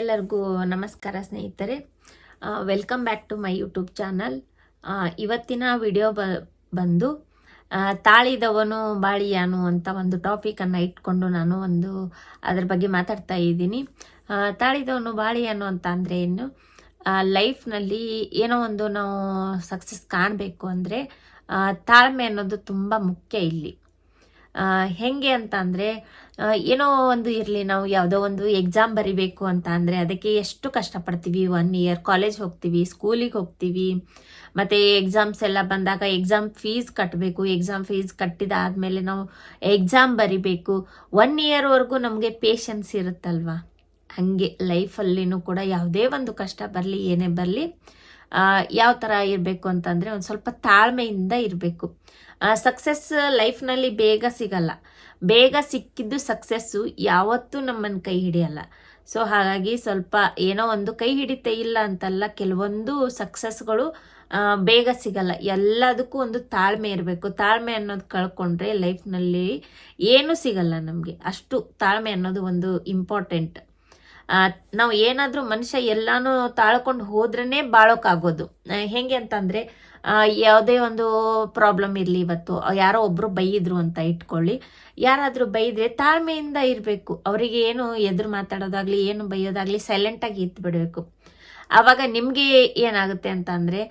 ಎಲ್ಲರಿಗೂ ನಮಸ್ಕಾರ ಸ್ನೇಹಿತರೆ. Welcome back to my YouTube channel ಇವತ್ತಿನ ವಿಡಿಯೋ ಬ, ಬಂದು ತಾಳಿದವನು ಬಾಳಿಯಾನು ಅಂತ ಒಂದು ಟಾಪಿಕನ್ನು ಇಟ್ಕೊಂಡು ನಾನು ಒಂದು ಅದ್ರ ಬಗ್ಗೆ ಮಾತಾಡ್ತಾ ಇದ್ದೀನಿ. ತಾಳಿದವನು ಬಾಳಿಯಾನು ಅಂತ ಅಂದರೆ ಏನು? ಲೈಫ್ನಲ್ಲಿ ಏನೋ ಒಂದು ನಾವು ಸಕ್ಸಸ್ ಕಾಣಬೇಕು ಅಂದರೆ ತಾಳ್ಮೆ ಅನ್ನೋದು ತುಂಬ ಮುಖ್ಯ ಇಲ್ಲಿ. ಹೆಂಗೆ ಅಂತ ಅಂದರೆ ಏನೋ ಒಂದು ಇರಲಿ, ನಾವು ಯಾವುದೋ ಒಂದು ಎಕ್ಸಾಮ್ ಬರಿಬೇಕು ಅಂತ ಅಂದರೆ ಅದಕ್ಕೆ ಎಷ್ಟು ಕಷ್ಟಪಡ್ತೀವಿ? ಒನ್ ಇಯರ್ ಕಾಲೇಜ್ ಹೋಗ್ತೀವಿ ಸ್ಕೂಲಿಗೆ ಹೋಗ್ತೀವಿ. ಮತ್ತು ಎಕ್ಸಾಮ್ಸ್ ಎಲ್ಲ ಬಂದಾಗ ಎಕ್ಸಾಮ್ ಫೀಸ್ ಕಟ್ಟಬೇಕು ಎಕ್ಸಾಮ್ ಫೀಸ್ ಕಟ್ಟಿದಾದ್ಮೇಲೆ ನಾವು ಎಕ್ಸಾಮ್ ಬರಿಬೇಕು. ಒನ್ ಇಯರ್ವರೆಗೂ ನಮಗೆ ಪೇಷನ್ಸ್ ಇರುತ್ತಲ್ವಾ? ಹಾಗೆ ಲೈಫಲ್ಲಿನೂ ಕೂಡ ಯಾವುದೇ ಒಂದು ಕಷ್ಟ ಬರಲಿ, ಏನೇ ಬರಲಿ ಯಾವ ಥರ ಇರಬೇಕು ಅಂತಂದರೆ ಒಂದು ಸ್ವಲ್ಪ ತಾಳ್ಮೆಯಿಂದ ಇರಬೇಕು. ಸಕ್ಸಸ್ ಲೈಫ್ನಲ್ಲಿ ಬೇಗ ಸಿಗಲ್ಲ. ಬೇಗ ಸಿಕ್ಕಿದ್ದು ಸಕ್ಸಸ್ಸು ಯಾವತ್ತೂ ನಮ್ಮನ್ನು ಕೈ ಹಿಡಿಯಲ್ಲ. ಸೊ ಹಾಗಾಗಿ ಸ್ವಲ್ಪ ಏನೋ ಒಂದು ಕೈ ಹಿಡಿತ ಇಲ್ಲ ಅಂತಲ್ಲ, ಕೆಲವೊಂದು ಸಕ್ಸಸ್ಗಳು ಬೇಗ ಸಿಗಲ್ಲ. ಎಲ್ಲದಕ್ಕೂ ಒಂದು ತಾಳ್ಮೆ ಇರಬೇಕು. ತಾಳ್ಮೆ ಅನ್ನೋದು ಕಳ್ಕೊಂಡ್ರೆ ಲೈಫ್ನಲ್ಲಿ ಏನೂ ಸಿಗಲ್ಲ ನಮಗೆ. ಅಷ್ಟು ತಾಳ್ಮೆ ಅನ್ನೋದು ಒಂದು ಇಂಪಾರ್ಟೆಂಟ್ ನಾವು ಏನಾದರೂ ಮನುಷ್ಯ ಎಲ್ಲಾನು ತಾಳ್ಕೊಂಡು ಹೋದ್ರೇ ಬಾಳೋಕ್ಕಾಗೋದು ಹೆಂಗೆ ಅಂತಂದರೆ ಯಾವುದೇ ಒಂದು ಪ್ರಾಬ್ಲಮ್ ಇರಲಿ ಇವತ್ತು, ಯಾರೋ ಒಬ್ಬರು ಬೈಯಿದ್ರು ಅಂತ ಇಟ್ಕೊಳ್ಳಿ. ಯಾರಾದರೂ ಬೈದರೆ ತಾಳ್ಮೆಯಿಂದ ಇರಬೇಕು. ಅವರಿಗೆ ಏನು ಎದುರು ಮಾತಾಡೋದಾಗಲಿ, ಏನು ಬೈಯೋದಾಗಲಿ ಸೈಲೆಂಟಾಗಿ ಇತ್ತು ಬಿಡಬೇಕು. ಆವಾಗ ನಿಮಗೆ ಏನಾಗುತ್ತೆ ಅಂತ ಅಂದರೆ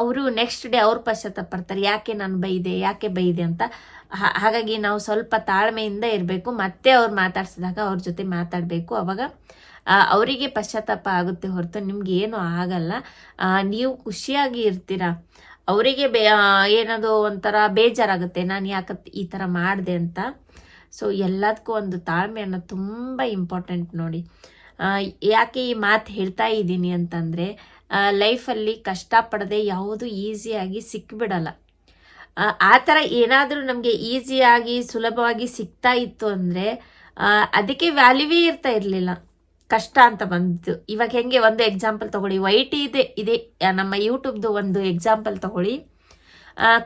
ಅವರು ನೆಕ್ಸ್ಟ್ ಡೇ ಅವ್ರು ಪಶ್ಚಾತ್ತಾಪ ಪಡ್ತಾರೆ, ಯಾಕೆ ನಾನು ಬೈದೆ, ಯಾಕೆ ಬೈದೆ? ಅಂತ. ಹಾಗಾಗಿ ನಾವು ಸ್ವಲ್ಪ ತಾಳ್ಮೆಯಿಂದ ಇರಬೇಕು, ಮತ್ತೆ ಅವ್ರು ಮಾತಾಡ್ಸಿದಾಗ ಅವ್ರ ಜೊತೆ ಮಾತಾಡಬೇಕು. ಅವಾಗ ಅವರಿಗೆ ಪಶ್ಚಾತ್ತಾಪ ಆಗುತ್ತೆ ಹೊರತು ನಿಮ್ಗೆ ಏನು ಆಗಲ್ಲ. ನೀವು ಖುಷಿಯಾಗಿ ಇರ್ತೀರಾ. ಅವರಿಗೆ ಬೇ ಏನದು ಒಂಥರ ಬೇಜಾರಾಗುತ್ತೆ, ನಾನು ಯಾಕೆ ಈ ಥರ ಮಾಡಿದೆ? ಅಂತ. ಸೊ ಎಲ್ಲದಕ್ಕೂ ಒಂದು ತಾಳ್ಮೆ ಅನ್ನೋದು ತುಂಬ ಇಂಪಾರ್ಟೆಂಟ್ ನೋಡಿ. ಯಾಕೆ ಈ ಮಾತು ಹೇಳ್ತಾ ಇದ್ದೀನಿ ಅಂತಂದರೆ ಲೈಫಲ್ಲಿ ಕಷ್ಟಪಡದೆ ಯಾವುದು ಈಸಿಯಾಗಿ ಸಿಕ್ಬಿಡಲ್ಲ. ಆ, ಥರ ಏನಾದರೂ ನಮಗೆ ಈಸಿಯಾಗಿ ಸುಲಭವಾಗಿ ಸಿಗ್ತಾ ಇತ್ತು ಅಂದರೆ ಅದಕ್ಕೆ ವ್ಯಾಲ್ಯೂವೇ ಇರ್ತಾ ಇರಲಿಲ್ಲ. ಕಷ್ಟ ಅಂತ ಬಂದಿತ್ತು. ಇವಾಗ ಹೆಂಗೆ ಒಂದು ಎಕ್ಸಾಂಪಲ್ ತಗೊಳ್ಳಿ. ವೈಟ್ ಇದೆ ಇದೆ ಆ, ನಮ್ಮ ಯೂಟ್ಯೂಬ್ದು ಒಂದು ಎಕ್ಸಾಂಪಲ್ ತಗೊಳ್ಳಿ.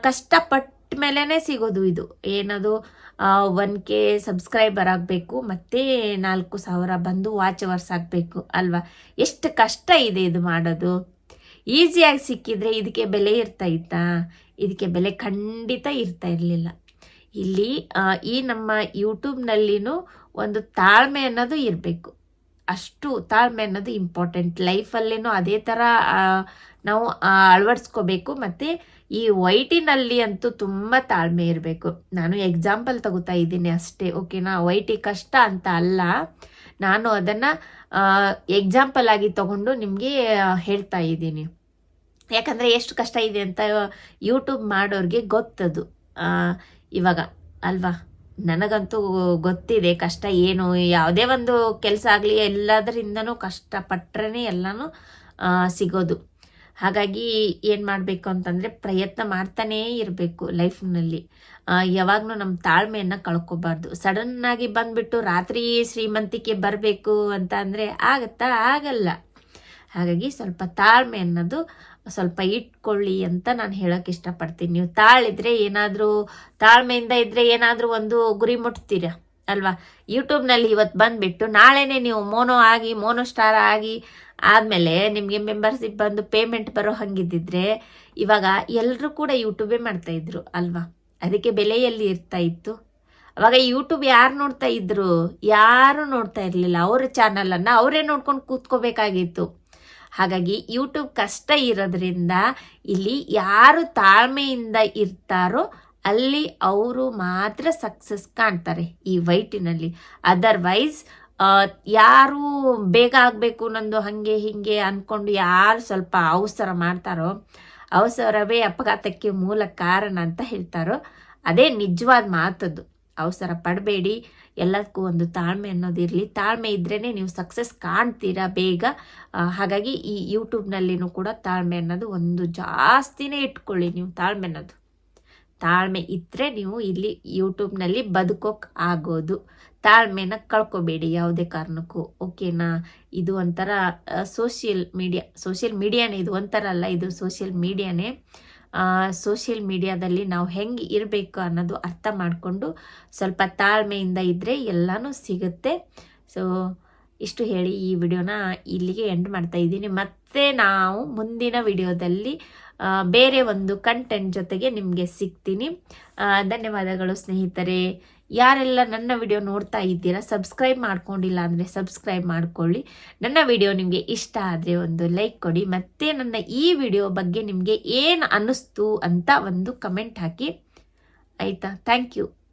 ಕಷ್ಟಪಟ್ಟ ಮೇಲೇ ಸಿಗೋದು ಇದು. ಏನದು? ಒನ್ ಕೆ ಸಬ್ಸ್ಕ್ರೈಬರ್ ಆಗಬೇಕು, ಮತ್ತು ನಾಲ್ಕು ಸಾವಿರ ಬಂದು ವಾಚ್ ಅವರ್ಸ್ ಆಗಬೇಕು, ಅಲ್ವಾ? ಎಷ್ಟು ಕಷ್ಟ ಇದೆ ಇದು ಮಾಡೋದು. ಈಸಿಯಾಗಿ ಸಿಕ್ಕಿದ್ರೆ ಇದಕ್ಕೆ ಬೆಲೆ ಇರ್ತಾ ಇತ್ತಾ? ಇದಕ್ಕೆ ಬೆಲೆ ಖಂಡಿತ ಇರ್ತಾ ಇರಲಿಲ್ಲ. ಇಲ್ಲಿ ಈ ನಮ್ಮ ಯೂಟ್ಯೂಬ್ನಲ್ಲಿನೂ ಒಂದು ತಾಳ್ಮೆ ಅನ್ನೋದು ಇರಬೇಕು. ಅಷ್ಟು ತಾಳ್ಮೆ ಅನ್ನೋದು ಇಂಪಾರ್ಟೆಂಟ್ ಲೈಫಲ್ಲೇನೂ ಅದೇ ಥರ ನಾವು ಅಳವಡಿಸ್ಕೋಬೇಕು. ಮತ್ತು ಈ ವೈಟಿನಲ್ಲಿ ಅಂತೂ ತುಂಬ ತಾಳ್ಮೆ ಇರಬೇಕು. ನಾನು ಎಕ್ಸಾಂಪಲ್ ತಗೋತಾ ಇದ್ದೀನಿ ಅಷ್ಟೇ, ಓಕೆನಾ? ವೈಟಿ ಕಷ್ಟ ಅಂತ ಅಲ್ಲ. ನಾನು ಅದನ್ನು ಎಕ್ಸಾಂಪಲ್ ಆಗಿ ತಗೊಂಡು ನಿಮಗೆ ಹೇಳ್ತಾ ಇದ್ದೀನಿ. ಯಾಕಂದರೆ ಎಷ್ಟು ಕಷ್ಟ ಇದೆ ಅಂತ ಯೂಟ್ಯೂಬ್ ಮಾಡೋರಿಗೆ ಗೊತ್ತದು. ಇವಾಗ, ಅಲ್ವಾ? ನನಗಂತೂ ಗೊತ್ತಿದೆ ಕಷ್ಟ ಏನು, ಯಾವುದೇ ಒಂದು ಕೆಲಸ ಆಗಲಿ ಎಲ್ಲದರಿಂದನೂ ಕಷ್ಟಪಟ್ರೇ ಎಲ್ಲನೂ ಸಿಗೋದು. ಹಾಗಾಗಿ ಏನು ಮಾಡಬೇಕು ಅಂತಂದರೆ ಪ್ರಯತ್ನ ಮಾಡ್ತಾನೇ ಇರಬೇಕು ಲೈಫ್ನಲ್ಲಿ. ಯಾವಾಗಲೂ ನಮ್ಮ ತಾಳ್ಮೆಯನ್ನು ಕಳ್ಕೊಬಾರ್ದು. ಸಡನ್ನಾಗಿ ಬಂದುಬಿಟ್ಟು ರಾತ್ರಿ ಶ್ರೀಮಂತಿಕೆ ಬರಬೇಕು ಅಂತ ಅಂದರೆ ಆಗುತ್ತಾ? ಆಗಲ್ಲ. ಹಾಗಾಗಿ ಸ್ವಲ್ಪ ತಾಳ್ಮೆ ಅನ್ನೋದು ಸ್ವಲ್ಪ ಇಟ್ಕೊಳ್ಳಿ ಅಂತ ನಾನು ಹೇಳೋಕೆ ಇಷ್ಟಪಡ್ತೀನಿ. ನೀವು ತಾಳಿದ್ರೆ ಏನಾದರೂ, ತಾಳ್ಮೆಯಿಂದ ಇದ್ದರೆ ಏನಾದರೂ ಒಂದು ಗುರಿ ಮುಟ್ತೀರ? ಅಲ್ವಾ? ಯೂಟ್ಯೂಬ್ನಲ್ಲಿ ಇವತ್ತು ಬಂದುಬಿಟ್ಟು ನಾಳೆನೇ ನೀವು ಮೋನೋ ಆಗಿ, ಮೋನೋ ಸ್ಟಾರ್ ಆಗಿ ಆದಮೇಲೆ ನಿಮಗೆ ಮೆಂಬರ್ಶಿಪ್ ಬಂದು ಪೇಮೆಂಟ್ ಬರೋ ಹಂಗಿದ್ದಿದ್ರೆ ಇವಾಗ ಎಲ್ಲರೂ ಕೂಡ ಯೂಟ್ಯೂಬೇ ಮಾಡ್ತಾಯಿದ್ರು ಅಲ್ವಾ? ಅದಕ್ಕೆ ಬೆಲೆಯಲ್ಲಿ ಇರ್ತಾ ಇತ್ತು. ಅವಾಗ ಯೂಟ್ಯೂಬ್ ಯಾರು ನೋಡ್ತಾ ಇದ್ರು? ಯಾರು ನೋಡ್ತಾ ಇರಲಿಲ್ಲ. ಅವ್ರ ಚಾನಲನ್ನು ಅವರೇ ನೋಡ್ಕೊಂಡು ಕೂತ್ಕೋಬೇಕಾಗಿತ್ತು. ಹಾಗಾಗಿ ಯೂಟ್ಯೂಬ್ ಕಷ್ಟ ಇರೋದ್ರಿಂದ ಇಲ್ಲಿ ಯಾರು ತಾಳ್ಮೆಯಿಂದ ಇರ್ತಾರೋ ಅಲ್ಲಿ ಅವರು ಮಾತ್ರ ಸಕ್ಸಸ್ ಕಾಣ್ತಾರೆ ಈ ವೈಟಿನಲ್ಲಿ. ಅದರ್ವೈಸ್ ಯಾರು ಬೇಗ ಆಗಬೇಕು ನಂದು ಹಾಗೆ ಹೀಗೆ ಅಂದ್ಕೊಂಡು ಯಾರು ಸ್ವಲ್ಪ ಅವಸರ ಮಾಡ್ತಾರೋ, ಅವಸರವೇ ಅಪಘಾತಕ್ಕೆ ಮೂಲ ಕಾರಣ ಅಂತ ಹೇಳ್ತಾರೋ, ಅದೇ ನಿಜವಾದ ಮಾತದ್ದು. ಅವಸರ ಪಡಬೇಡಿ, ಎಲ್ಲದಕ್ಕೂ ಒಂದು ತಾಳ್ಮೆ ಅನ್ನೋದಿರಲಿ ತಾಳ್ಮೆ ಇದ್ರೇ ನೀವು ಸಕ್ಸಸ್ ಕಾಣ್ತೀರಾ ಬೇಗ. ಹಾಗಾಗಿ ಈ ಯೂಟ್ಯೂಬ್ನಲ್ಲಿನೂ ಕೂಡ ತಾಳ್ಮೆ ಅನ್ನೋದು ಒಂದು ಜಾಸ್ತಿನೇ ಇಟ್ಕೊಳ್ಳಿ ನೀವು ತಾಳ್ಮೆ ಅನ್ನೋದು. ತಾಳ್ಮೆ ಇದ್ದರೆ ನೀವು ಇಲ್ಲಿ ಯೂಟ್ಯೂಬ್ನಲ್ಲಿ ಬದುಕೋಕೆ ಆಗೋದು. ತಾಳ್ಮೆನ ಕಳ್ಕೊಬೇಡಿ ಯಾವುದೇ ಕಾರಣಕ್ಕೂ ಓಕೆನಾ ಇದು ಒಂಥರ ಸೋಷಿಯಲ್ ಮೀಡಿಯಾ ಸೋಷಿಯಲ್ ಮೀಡಿಯಾನೇ ಇದು ಒಂಥರ ಅಲ್ಲ, ಇದು ಸೋಷಿಯಲ್ ಮೀಡಿಯಾನೇ ಸೋಷಿಯಲ್ ಮೀಡಿಯಾದಲ್ಲಿ ನಾವು ಹೆಂಗೆ ಇರಬೇಕು ಅನ್ನೋದು ಅರ್ಥ ಮಾಡಿಕೊಂಡು ಸ್ವಲ್ಪ ತಾಳ್ಮೆಯಿಂದ ಇದ್ದರೆ ಎಲ್ಲನೂ ಸಿಗುತ್ತೆ. ಸೊ ಇಷ್ಟು ಹೇಳಿ ಈ ವಿಡಿಯೋನ ಇಲ್ಲಿಗೆ ಎಂಡ್ ಮಾಡ್ತಾ ಇದ್ದೀನಿ. ಮತ್ತೆ ನಾವು ಮುಂದಿನ ವಿಡಿಯೋದಲ್ಲಿ ಬೇರೆ ಒಂದು ಕಂಟೆಂಟ್ ಜೊತೆಗೆ ನಿಮಗೆ ಸಿಗ್ತೀನಿ. ಧನ್ಯವಾದಗಳು ಸ್ನೇಹಿತರೆ. ಯಾರೆಲ್ಲ ನನ್ನ ವಿಡಿಯೋ ನೋಡ್ತಾ ಇದ್ದೀರಾ ಸಬ್ಸ್ಕ್ರೈಬ್ ಮಾಡ್ಕೊಂಡಿಲ್ಲ ಅಂದರೆ ಸಬ್ಸ್ಕ್ರೈಬ್ ಮಾಡ್ಕೊಳ್ಳಿ. ನನ್ನ ವಿಡಿಯೋ ನಿಮಗೆ ಇಷ್ಟ ಆದರೆ ಒಂದು ಲೈಕ್ ಕೊಡಿ. ಮತ್ತು ನನ್ನ ಈ ವಿಡಿಯೋ ಬಗ್ಗೆ ನಿಮಗೆ ಏನು ಅನ್ನಿಸ್ತು ಅಂತ ಒಂದು ಕಮೆಂಟ್ ಹಾಕಿ. ಆಯಿತಾ? Thank you